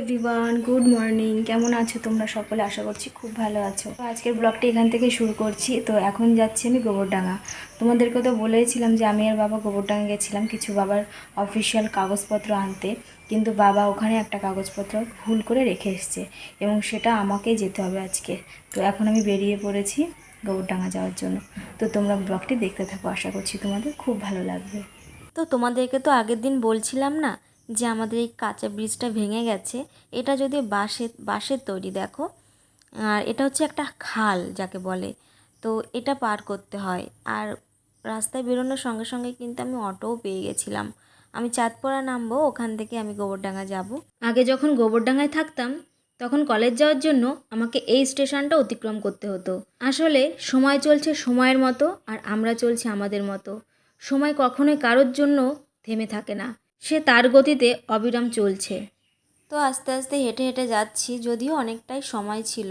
Everyone good morning কেমন আছো তোমরা সকলে? আশা করছি খুব ভালো আছো। তো আজকের ব্লগটা এখান থেকে শুরু করছি। তো এখন যাচ্ছি আমি গোবরডাঙ্গা। তোমাদেরকে তো বলেছিলাম যে আমি আর বাবা গোবরডাঙ্গা গেছিলাম কিছু বাবার অফিসিয়াল কাগজপত্র আনতে। কিন্তু বাবা ওখানে একটা কাগজপত্র ভুল করে রেখে এসছে এবং সেটা আমাকেই যেতে হবে আজকে। তো এখন আমি বেরিয়ে পড়েছি গোবরডাঙ্গা যাওয়ার জন্য। তো তোমরা ব্লগটি দেখতে থাকো। আশা করছি তোমাদের খুব ভালো লাগবে। তো তোমাদেরকে তো আগের দিন বলছিলাম না যে আমাদের এই কাঁচা ব্রিজটা ভেঙে গেছে, এটা যদি বাঁশের বাঁশের তৈরি দেখো, আর এটা হচ্ছে একটা খাল যাকে বলে। তো এটা পার করতে হয়। আর রাস্তায় বেরোনোর সঙ্গে সঙ্গে কিন্তু আমি অটোও পেয়ে গেছিলাম। আমি চাঁদপাড়া নামবো, ওখান থেকে আমি গোবরডাঙ্গা যাব। আগে যখন গোবরডাঙ্গায় থাকতাম, তখন কলেজ যাওয়ার জন্য আমাকে এই স্টেশনটা অতিক্রম করতে হতো। আসলে সময় চলছে সময়ের মতো, আর আমরা চলছি আমাদের মতো। সময় কখনোই কারোর জন্য থেমে থাকে না। সে তার গতিতে অবিরাম চলছে। তো আস্তে আস্তে হেঁটে হেঁটে যাচ্ছি, যদিও অনেকটাই সময় ছিল।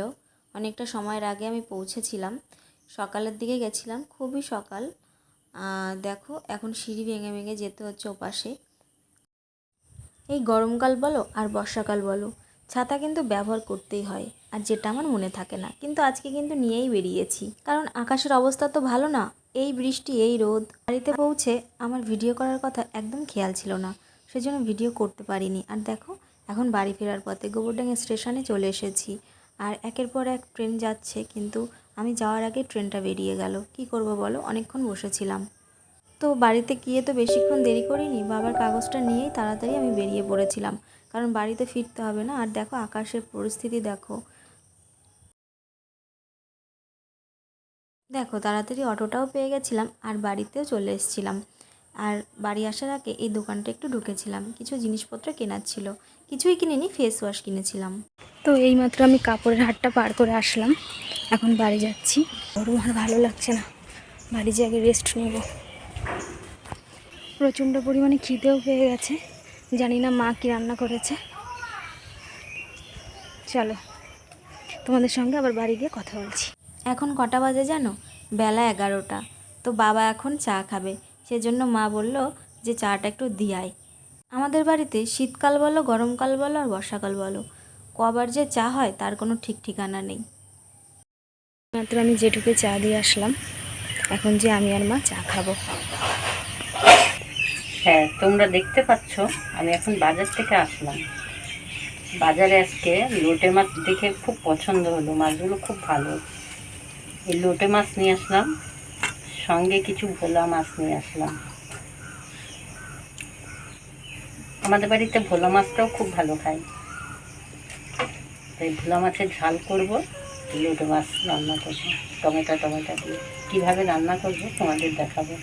অনেকটা সময়ের আগে আমি পৌঁছেছিলাম। সকালের দিকে গেছিলাম, খুবই সকাল। দেখো, এখন সিঁড়ি ভেঙে ভেঙে যেতে হচ্ছে ওপাশে। এই গরমকাল বলো আর বর্ষাকাল বলো, ছাতা কিন্তু ব্যবহার করতেই হয়, আর যেটা আমার মনে থাকে না। কিন্তু আজকে কিন্তু নিয়েই বেরিয়েছি। কারণ আকাশের অবস্থা তো ভালো না। এই বৃষ্টি, এই রোদ, বাড়িতে পৌঁছে আমার ভিডিও করার কথা একদম খেয়াল ছিল না। সেজন্য ভিডিও করতে পারিনি। আর দেখো, এখন বাড়ি ফেরার পথে গোবরডাঙ্গা স্টেশনে চলে এসেছি। আর একের পর এক ট্রেন যাচ্ছে, কিন্তু আমি যাওয়ার আগে ট্রেনটা বেরিয়ে গেল। কি করব বলো? অনেকক্ষণ বসেছিলাম। তো বাড়িতে গিয়ে তো বেশিক্ষণ দেরি করিনি। বাবার কাগজটা নিয়েই তাড়াতাড়ি আমি বেরিয়ে পড়েছিলাম। কারণ বাড়িতে ফিরতে হবে না। আর দেখো, আকাশের পরিস্থিতি দেখো। দেখো, তাড়াতাড়ি অটোটাও পেয়ে গেছিলাম আর বাড়িতেও চলে এসেছিলাম। আর বাড়ি আসার আগে এই দোকানটা একটু ঢুকেছিলাম। কিছু জিনিসপত্র কেনার ছিল। কিছুই কিনিনি ফেস ওয়াশ কিনেছিলাম। তো এইমাত্র আমি কাপড়ের হাটটা পার করে আসলাম। এখন বাড়ি যাচ্ছি। গরম আর ভালো লাগছে না। বাড়ি যেয়ে আগে রেস্ট নেব। প্রচণ্ড পরিমাণে খিদেও পেয়ে গেছে। জানি না মা কি রান্না করেছে। চলো, তোমাদের সঙ্গে আবার বাড়ি গিয়ে কথা বলছি। এখন কটা বাজে জানো? বেলা এগারোটা। তো বাবা এখন চা খাবে। সেজন্য মা বলল যে চাটা একটু দিয়াই। আমাদের বাড়িতে শীতকাল বলো, গরমকাল বলো আর বর্ষাকাল বলো। কবার যে চা হয় তার কোনো ঠিক ঠিকানা নেই। মাত্র আমি জেঠুকে চা দিয়ে আসলাম, এখন যে আমি আর মা চা খাব। হ্যাঁ তোমরা দেখতে পাচ্ছ, আমি এখন বাজার থেকে আসলাম। বাজারে আজকে লোটে মাছ দেখে খুব পছন্দ হলো, মাছগুলো খুব ভালো। এই লোটে মাছ নিয়ে আসলাম, সঙ্গে কিছু ভোলা মাছ নিয়ে আসলাম। আমাদের বাড়িতে ভোলা মাছটাও খুব ভালো খায়। তাই ভোলা মাছের ঝাল করব, লোটে মাছ রান্না করব, টমেটো টমেটো দিয়ে। কীভাবে রান্না করব তোমাদের দেখাবো।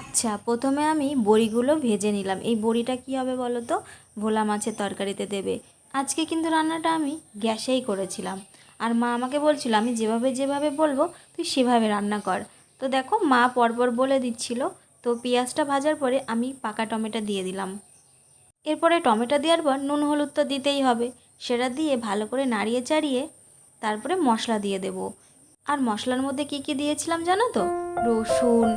আচ্ছা প্রথমে আমি বড়িগুলো ভেজে নিলাম। এই বড়িটা কি হবে বলো তো? ভোলা মাছের তরকারিতে দেবে। আজকে কিন্তু রান্নাটা আমি গ্যাসেই করেছিলাম। আর মা আমাকে বলছিল, আমি যেভাবে যেভাবে বলব, তুই সেভাবে রান্না কর। তো দেখো, মা পরপর বলে দিচ্ছিল, তো পেঁয়াজটা ভাজার পরে আমি পাকা টমেটো দিয়ে দিলাম। এরপরে টমেটো দেওয়ার পর নুন, হলুদ তো দিতেই হবে। সেটা দিয়ে ভালো করে নাড়িয়ে চাড়িয়ে তারপরে মশলা দিয়ে দেব। আর মশলার মধ্যে কি কি দিয়েছিলাম জানো তো? রসুন,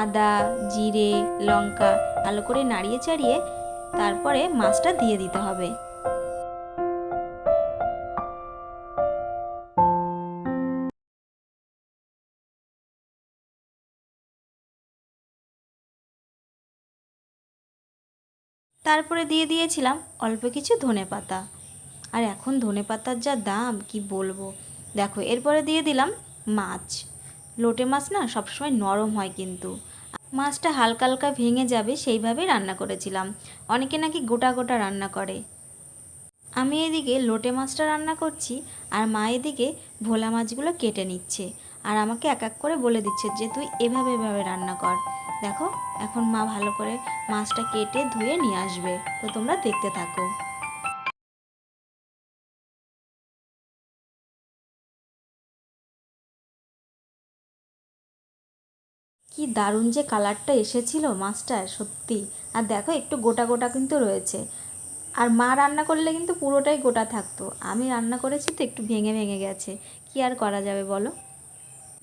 আদা, জিরে, লঙ্কা ভালো করে নাড়িয়ে চাড়িয়ে তারপরে মাছটা দিয়ে দিতে হবে। তারপরে দিয়ে দিয়েছিলাম অল্প কিছু ধনে পাতা। আর এখন ধনে পাতার যা দাম, কি বলব? দেখো, এরপরে দিয়ে দিলাম মাছ। লোটে মাছ না সবসময় নরম হয় কিন্তু। মাছটা হালকা হালকা ভেঙে যাবে সেইভাবেই রান্না করেছিলাম। অনেকে নাকি গোটা গোটা রান্না করে। আমি এদিকে লোটে মাছটা রান্না করছি আর মা এদিকে ভোলা মাছগুলো কেটে নিচ্ছে। আর আমাকে এক এক করে বলে দিচ্ছে যে, তুই এভাবে এভাবে রান্না কর। দেখো, এখন মা ভালো করে মাছটা কেটে ধুয়ে নিয়ে আসবে। তো তোমরা দেখতে থাকো। কি দারুণ যে কালারটা এসেছিল মাছটার সত্যি। আর দেখো, একটু গোটা গোটা কিন্তু রয়েছে। আর মা রান্না করলে কিন্তু পুরোটাই গোটা থাকতো। আমি রান্না করেছি তো একটু ভেঙে ভেঙে গেছে। কি আর করা যাবে বলো?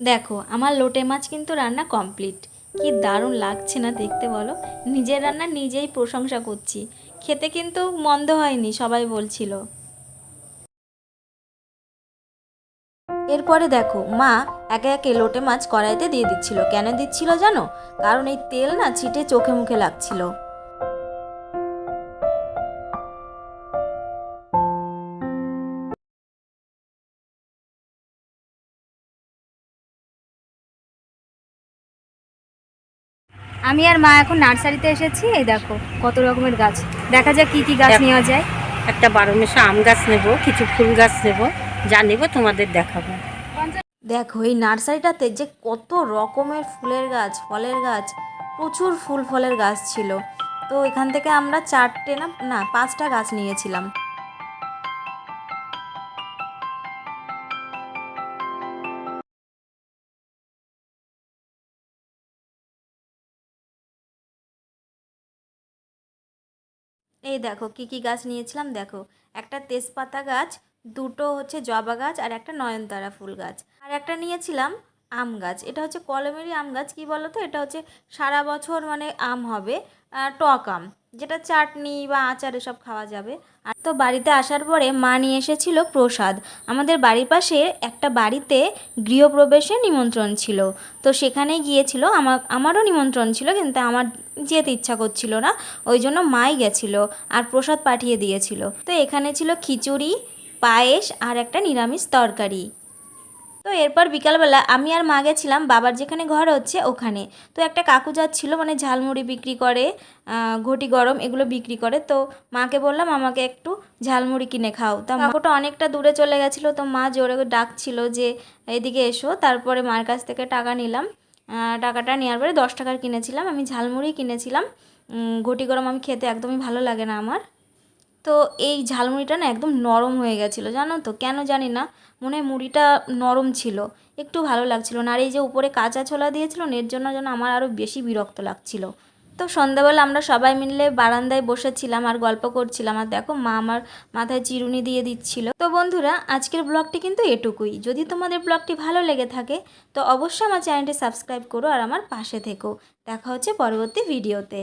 দেখো, আমার লোটে মাছ কিন্তু রান্না কমপ্লিট। কি দারুণ লাগছে না দেখতে বলো? নিজের রান্না নিজেই প্রশংসা করছি। খেতে কিন্তু মন্দ হয়নি, সবাই বলছিল। এরপরে দেখো, মা একে একে লোটে মাছ কড়াইতে দিয়ে দিচ্ছিল। কেন দিচ্ছিল জানো? কারণ এই তেল না ছিটে চোখে মুখে লাগছিল। আমি আর মা এখন নার্সারিতে এসেছি এই দেখো কত রকমের গাছ। দেখা যাক কি কি গাছ নেওয়া যায়। একটা বারো মেশা আম গাছ নেব কিছু ফুল গাছ নেব যা নেব তোমাদের দেখাবো। দেখো এই নার্সারিটাতে যে কত রকমের ফুলের গাছ ফলের গাছ প্রচুর ফুল ফলের গাছ ছিল। তো এখান থেকে আমরা চারটে না না পাঁচটা গাছ নিয়েছিলাম। এই দেখো কি কি গাছ নিয়েছিলাম, দেখো। একটা তেজপাতা গাছ, দুটো হচ্ছে জবা গাছ, আর একটা নয়নতারা ফুল গাছ। আর একটা নিয়েছিলাম আম গাছ। এটা হচ্ছে কলমেরই আম গাছ, কি বলো তো এটা হচ্ছে সারা বছর মানে আম হবে। টক আম, যেটা চাটনি বা আচার এসব খাওয়া যাবে। আর তো বাড়িতে আসার পরে মা নিয়ে এসেছিল প্রসাদ। আমাদের বাড়ির পাশে একটা বাড়িতে গৃহপ্রবেশের নিমন্ত্রণ ছিল। তো সেখানে গিয়েছিল আমার আমারও নিমন্ত্রণ ছিল, কিন্তু আমার যেতে ইচ্ছা করছিল না, ওই জন্য মাই গেছিল আর প্রসাদ পাঠিয়ে দিয়েছিল। তো এখানে ছিল খিচুড়ি, পায়েস আর একটা নিরামিষ তরকারি। তো এরপর বিকালবেলা আমি আর মা গেছিলাম, বাবার যেখানে ঘর হচ্ছে ওখানে। তো একটা কাকু যাচ্ছিল মানে ঝালমুড়ি বিক্রি করে ঘটি গরম এগুলো বিক্রি করে। তো মাকে বললাম, আমাকে একটু ঝালমুড়ি কিনে খাও। তা কাকুটা অনেকটা দূরে চলে গেছিল, তো মা জোরে ডাকছিল যে, এদিকে এসো। তারপরে মার কাছ থেকে টাকা নিলাম। টাকাটা নেওয়ার পরে দশ টাকার কিনেছিলাম। আমি ঝালমুড়ি কিনেছিলাম। ঘটি গরম আমি খেতে একদমই ভালো লাগে না আমার। তো এই ঝালমুড়িটা না একদম নরম হয়ে গেছিল, জানো তো? কেন জানি না, মনে হয় মুড়িটা নরম ছিল, একটু ভালো লাগছিল না। আর এই যে উপরে কাঁচা ছোলা দিয়েছিল এর জন্য যেন আমার আরও বেশি বিরক্ত লাগছিল। তো সন্ধ্যাবেলা আমরা সবাই মিলে বারান্দায় বসেছিলাম আর গল্প করছিলাম, আর দেখো মা আমার মাথায় চিরুনি দিয়ে দিচ্ছিল। তো বন্ধুরা, আজকের ব্লগটি কিন্তু এটুকুই। যদি তোমাদের ব্লগটি ভালো লেগে থাকে, তো অবশ্যই আমার চ্যানেলটি সাবস্ক্রাইব করো আর আমার পাশে থেকো। দেখা হচ্ছে পরবর্তী ভিডিওতে।